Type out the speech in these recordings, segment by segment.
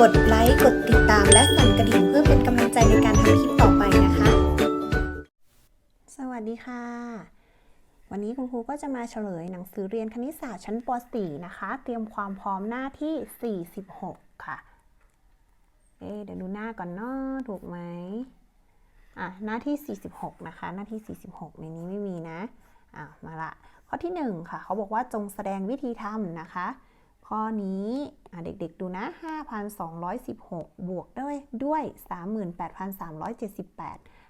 กดไลค์ กดติดตามและสั่นกระดิ่งเพื่อเป็นกำลังใจในการทำคลิปต่อไปนะคะ สวัสดีค่ะ วันนี้คุณครูก็จะมาเฉลยหนังสือเรียนคณิตศาสตร์ชั้นป .4 นะคะ เตรียมความพร้อมหน้าที่ 46 ค่ะ เอ๊เดี๋ยวดูหน้าก่อนเนาะถูกไหมอะหน้าที่ 46 นะคะ หน้าที่ 46 ในนี้ไม่มีนะอะมาละข้อที่ 1 ค่ะ เขาบอกว่าจงแสดงวิธีทำนะคะ ข้อนี้เด็กๆดูนะ 5,216 บวกด้วยด้วย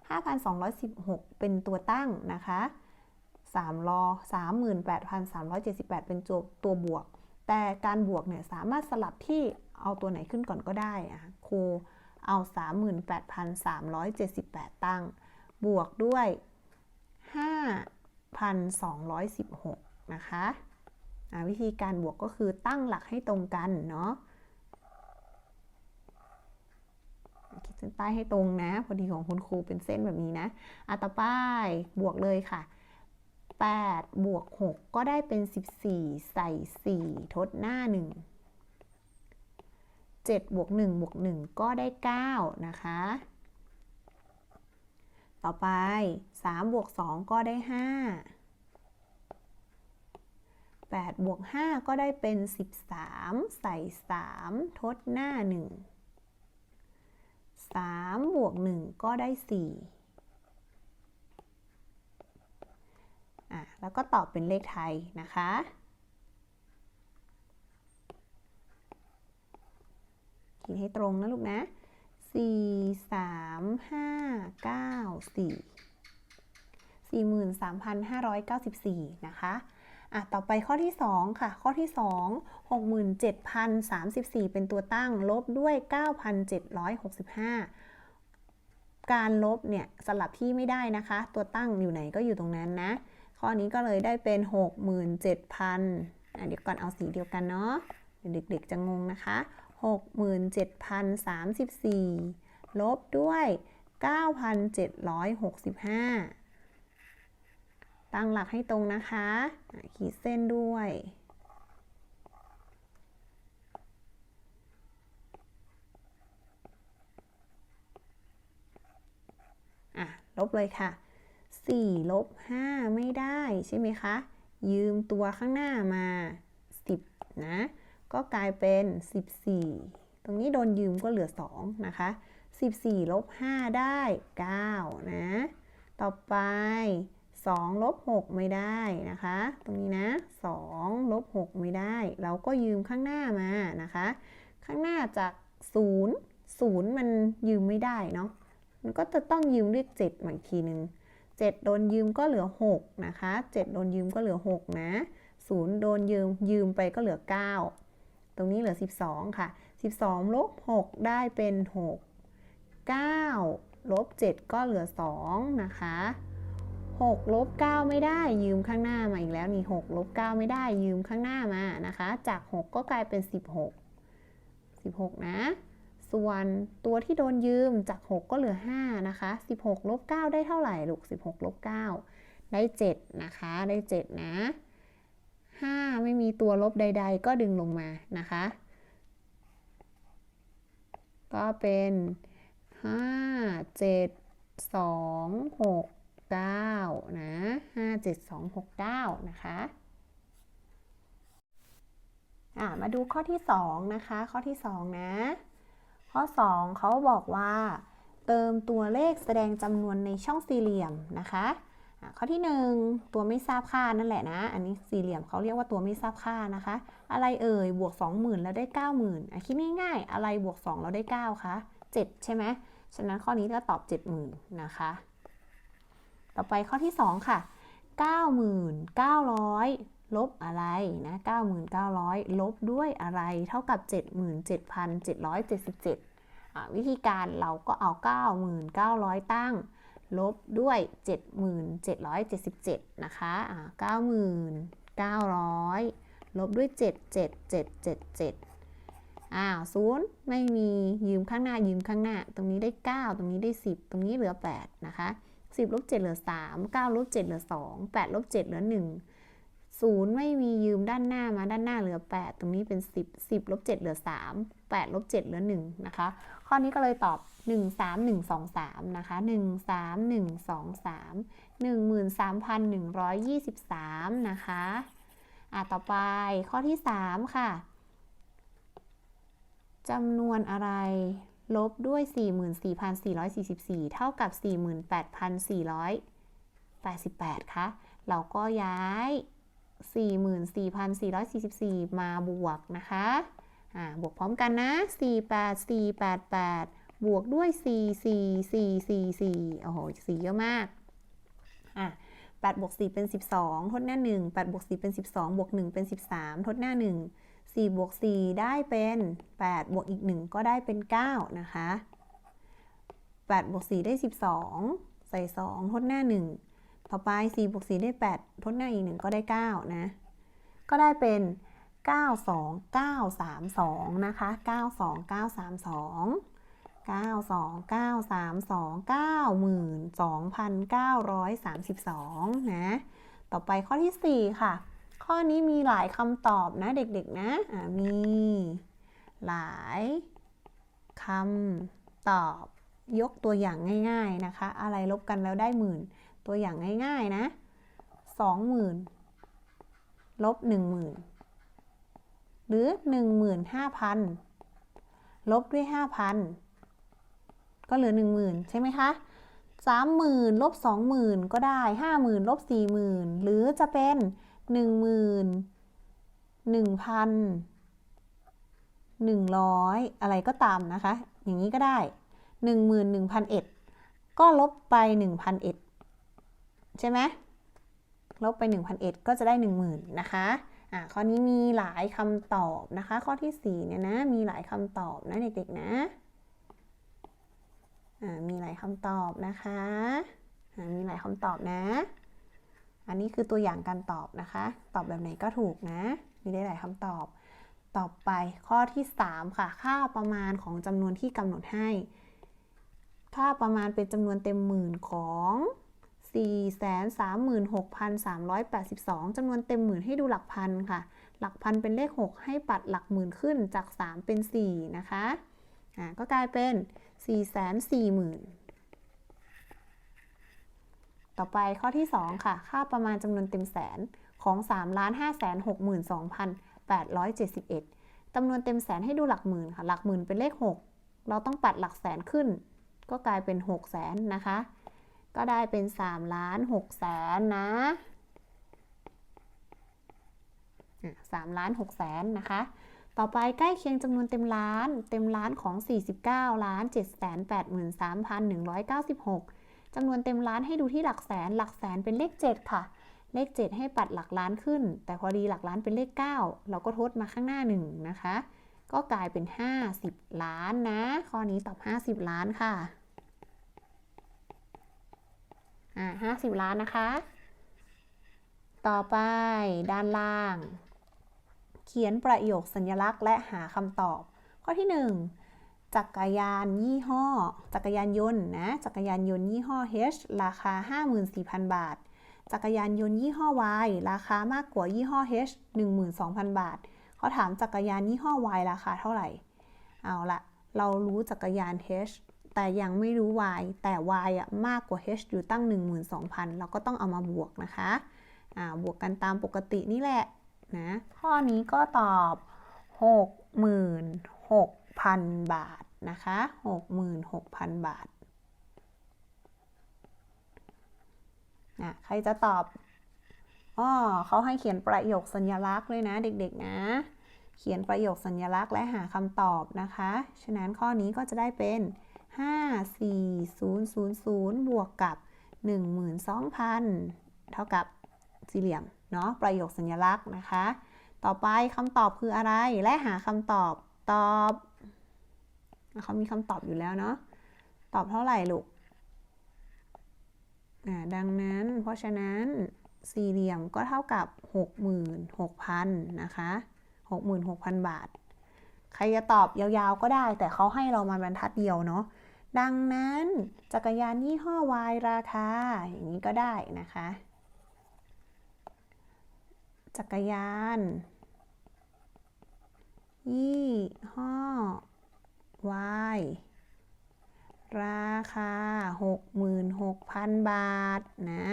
38,378 5,216 เป็นตัวตั้งนะคะ3รอ38,378 เป็นตัวตัวบวก แต่การบวกเนี่ยสามารถสลับที่เอาตัวไหนขึ้นก่อนก็ได้อะครูเอา 38,378 ตั้ง บวกด้วย 5,216 นะคะ วิธีการบวกก็คือตั้งหลักให้ตรงกันเนาะขีดเส้นใต้ให้ตรงนะ พอดีของคุณครูเป็นเส้นแบบนี้นะอะต่อไปบวกเลยค่ะ 8 บวก 6 ก็ได้เป็น 14 ใส่ 4 ทดหน้า 1 7 บวก 1 บวก 1 ก็ได้ 9 นะคะ ต่อไป 3 บวก 2 ก็ได้ 5 8 บวก 5 ก็ได้เป็น 13 ใส่ 3 ทดหน้า 1 3 บวก 1 ก็ได้ 4 อะ แล้วก็ตอบเป็นเลขไทยนะคะเขียนให้ตรงนะลูกนะ 4 3 5 9 4 43,594 นะคะ อะต่อไปข้อที่ 2 ค่ะ ข้อที่ 2 67,034 เป็นตัวตั้ง ลบด้วย 9,765 การลบเนี่ยสลับที่ไม่ได้นะคะ ตัวตั้งอยู่ไหนก็อยู่ตรงนั้นนะ ข้อนี้ก็เลยได้เป็น 67,000อะเดี๋ยวก่อนเอาสีเดียวกันเนาะเด็กๆจะงงนะคะ 67,034 ลบด้วย 9,765 ตั้งหลักให้ตรงนะคะ ขีดเส้นด้วย อะ ลบเลยค่ะ 4 ลบ 5 ไม่ได้ใช่ไหมคะ ยืมตัวข้างหน้ามา 10 นะ ก็กลายเป็น 14 ตรงนี้โดนยืมก็เหลือ 2 นะคะ 14 ลบ 5 ได้ 9 นะ ต่อไป 2ลบ6ไม่ได้นะคะ ตรงนี้นะ2ลบ6ไม่ได้ เราก็ยืมข้างหน้ามานะคะ ข้างหน้าจาก 0 0 มันยืมไม่ได้เนาะ มันก็จะต้องยืมเลข7มาอีกทีหนึ่ง7โดนยืมก็เหลือ 6 นะคะ 7 โดนยืมก็เหลือ 6 นะ 0 โดนยืมยืมไปก็เหลือ 9 ตรงนี้เหลือ 12 ค่ะ 12ลบ6ได้เป็น 6 9ลบ7ก็เหลือ 2 นะคะ 6ลบ9ไม่ได้ยืมข้างหน้ามาอีกแล้วนี่6ลบ9ไม่ได้ยืมข้างหน้ามานะคะ จาก 6 ก็กลายเป็น 16 16 นะ ส่วนตัวที่โดนยืมจาก 6 ก็เหลือ 5 นะคะ 16ลบ9ได้เท่าไหร่ลูก 16ลบ9ได้ 7 นะคะ ได้ 7 นะ 5 ไม่มีตัวลบใด ๆ ก็ดึงลงมานะคะ ก็เป็น 5 7 2 6 9นะ5 7 2 6 9 นะคะอะมาดูข้อที่ 2 นะคะ ข้อที่ 2 นะ ข้อ 2 เขาบอกว่า เติมตัวเลขแสดงจำนวนในช่องสี่เหลี่ยมนะคะอะข้อที่ 1 ตัวไม่ทราบค่านั่นแหละนะ อันนี้สี่เหลี่ยมเขาเรียกว่าตัวไม่ทราบค่านะคะ อะไรเอ่ยบวก 20,000 แล้วได้ 90,000อะคิดง่ายๆอะไรบวก 2 แล้วได้ 9คะ7 ใช่ไหมฉะนั้นข้อนี้ก็ตอบ 70,000 นะคะ ต่อไปข้อที่ 2 ค่ะ 9,900 ลบอะไรนะ9,900 ลบด้วยอะไรเท่ากับ 77,777 วิธีการเราก็เอา 9,900 ตั้ง ลบด้วย 7,777 นะคะอะ9,900 ลบด้วย 77777อ้าวศูนย์ไม่มียืมข้างหน้ายืมข้างหน้า ตรงนี้ได้ 9 ตรงนี้ได้ 10 ตรงนี้เหลือ 8 นะคะ 10ลบ7เหลือ 3 9ลบ7เหลือ 2 8ลบ7เหลือ 1 0 ไม่มียืมด้านหน้ามาด้านหน้าเหลือ 8 ตรงนี้เป็น 10 10ลบ7เหลือ 3 8ลบ7เหลือ 1 นะคะ ข้อนี้ก็เลยตอบ 1 3 1 2 3 นะคะ 1 3 1 2 3 13,123 นะคะอะต่อไปข้อที่ 3 ค่ะจำนวนอะไร ลบด้วย 44,444 เท่ากับ 48,488 คะ เราก็ย้าย 44,444 มาบวกนะคะ อ่า บวกพร้อมกันนะ 48488 บวกด้วย 44444 โอ้โห4เยอะมาก อะ8บวก4เป็น 12 ทดหน้า 1 8บวก4เป็น 12 บวก 1 เป็น 13 ทดหน้า 1 4บวก4ได้เป็น 8 บวกอีก 1 ก็ได้เป็น 9 นะคะ 8 บวก 4 ได้ 12 ใส่ 2 ทดหน้า 1 ต่อไป 4 บวก 4 ได้ 8 ทดหน้าอีก 1 ก็ได้ 9 นะ ก็ได้เป็น 92932 นะคะ 92932 92932 92,932 นะ ต่อไปข้อที่ 4 ค่ะ ข้อนี้มีหลายคำตอบนะเด็กๆนะะมีหลายคำตอบยกตัวอย่างง่าย ๆนะคะ อะไรลบกันแล้วได้หมื่น ตัวอย่างง่ายๆนะ20,000ลบ10,000หมื่นหรือ15,000ลบด้วย5,000ก็เหลือ10,000ใช่ไหมคะ30,000ลบ20,000ก็ได้50,000ลบ40,000หรือจะเป็น 10,000 1,000 100อะไรก็ตามนะคะ อย่างนี้ก็ได้11,001ก็ลบไป1,001ใช่ไหมลบไป1,001ก็จะได้10,000นะคะอะข้อนี้มีหลายคำตอบนะคะ ข้อที่4เนี่ยนะมีหลายคำตอบนะเด็กๆนะอ่ามีหลายคำตอบนะคะ มีหลายคำตอบนะ อันนี้คือตัวอย่างการตอบนะคะ ตอบแบบไหนก็ถูกนะ มีได้หลายคำตอบ ต่อไปข้อที่ 3 ค่ะ ค่าประมาณของจำนวนที่กำหนดให้ ค่าประมาณเป็นจำนวนเต็มหมื่นของ436,382 จำนวนเต็มหมื่นให้ดูหลักพันค่ะ หลักพันเป็นเลข 6 ให้ปัดหลักหมื่นขึ้นจาก 3 เป็น 4 นะคะ อ่า ก็กลายเป็น 440,000 ต่อไปข้อที่ 2 ค่ะ ค่าประมาณจำนวนเต็มแสนของ3 5 6 2 871จำนวนเต็มแสนให้ดูหลักหมื่นค่ะ หลักหมื่นเป็นเลข 6 เราต้องปัดหลักแสนขึ้น ก็กลายเป็น 6 แสนนะคะ ก็ได้เป็น3ล้าน6แสนนะ3ล้าน6แสนนะคะ ต่อไปใกล้เคียงจำนวนเต็มล้าน เต็มล้านของ 49ล้าน7 8 3 196 จำนวนเต็มล้านให้ดูที่หลักแสน หลักแสนเป็นเลข 7 ค่ะ เลข 7 ให้ปัดหลักล้านขึ้น แต่พอดีหลักล้านเป็นเลข 9 เราก็ทดมาข้างหน้า 1 นะคะ ก็กลายเป็น 50 ล้านนะ ข้อนี้ตอบ 50 ล้านค่ะ อ่า50 ล้านนะคะ ต่อไปด้านล่าง เขียนประโยคสัญลักษณ์และหาคำตอบ ข้อที่ 1 จักรยานยี่ห้อ จักรยานยนต์นะจักรยานยนต์ยี่ห้อ H ราคา 54,000 บาท จักรยานยนต์ยี่ห้อ Y ราคามากกว่ายี่ห้อ H 12,000 บาทเขาถามจักรยานยี่ห้อ Y ราคาเท่าไหร่ เอาละเรารู้จักรยาน H แต่ยังไม่รู้ y แต่ y อะมากกว่า h อยู่ตั้ง 12,000 เราก็ต้องเอามาบวกนะคะอ่าบวกกันตามปกตินี่แหละนะข้อนี้ก็ตอบ 66,000 บาท นะคะ66,000 บาทนะใครจะตอบอ๋อเขาให้เขียนประโยคสัญลักษณ์เลยนะเด็กๆนะ เขียนประโยคสัญลักษณ์และหาคำตอบนะคะ ฉะนั้นข้อนี้ก็จะได้เป็น 54000 บวกกับ 12,000 เท่ากับสี่เหลี่ยมเนาะประโยคสัญลักษณ์นะคะ ต่อไปคำตอบคืออะไรและหาคำตอบตอบ เขามีคำตอบอยู่แล้วเนาะ ตอบเท่าไหร่ลูกดังนั้น เพราะฉะนั้นสี่เหลี่ยมก็เท่ากับ 66,000 นะคะ 66,000 บาท ใครจะตอบยาวๆก็ได้ แต่เขาให้เรามาบรรทัดเดียวเนาะ ดังนั้นจักรยานยี่ห้อ Y ราคา อย่างนี้ก็ได้นะคะ จักรยานยี่ห้อ Y ราคา 66,000 บาท นะ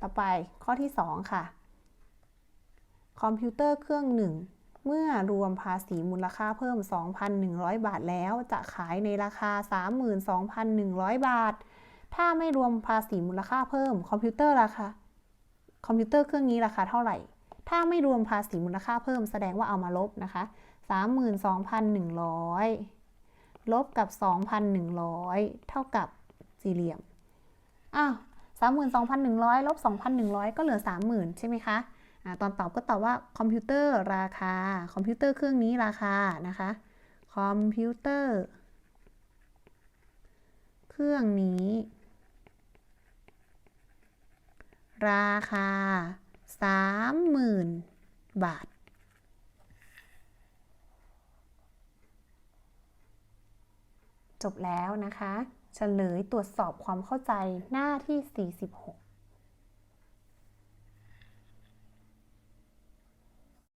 ต่อไปข้อที่ 2 ค่ะ คอมพิวเตอร์เครื่องหนึ่ง เมื่อรวมภาษีมูลค่าเพิ่ม 2,100 บาทแล้วจะขายในราคา 32,100 บาท ถ้าไม่รวมภาษีมูลค่าเพิ่ม คอมพิวเตอร์ราคา คอมพิวเตอร์เครื่องนี้ราคาเท่าไหร่ ถ้าไม่รวมภาษีมูลค่าเพิ่มแสดงว่าเอามาลบนะคะ 32,100 ลบกับ 2,100 เท่ากับสี่เหลี่ยม อ้าว32,100 ลบ 2,100 ก็เหลือ 30,000 ใช่ไหมคะอ่าตอนตอบก็ตอบว่าคอมพิวเตอร์ราคา คอมพิวเตอร์เครื่องนี้ราคา นะคะ คอมพิวเตอร์ เครื่องนี้ ราคา 30,000 บาท จบแล้วนะคะ เฉลยตรวจสอบความเข้าใจหน้าที่ 46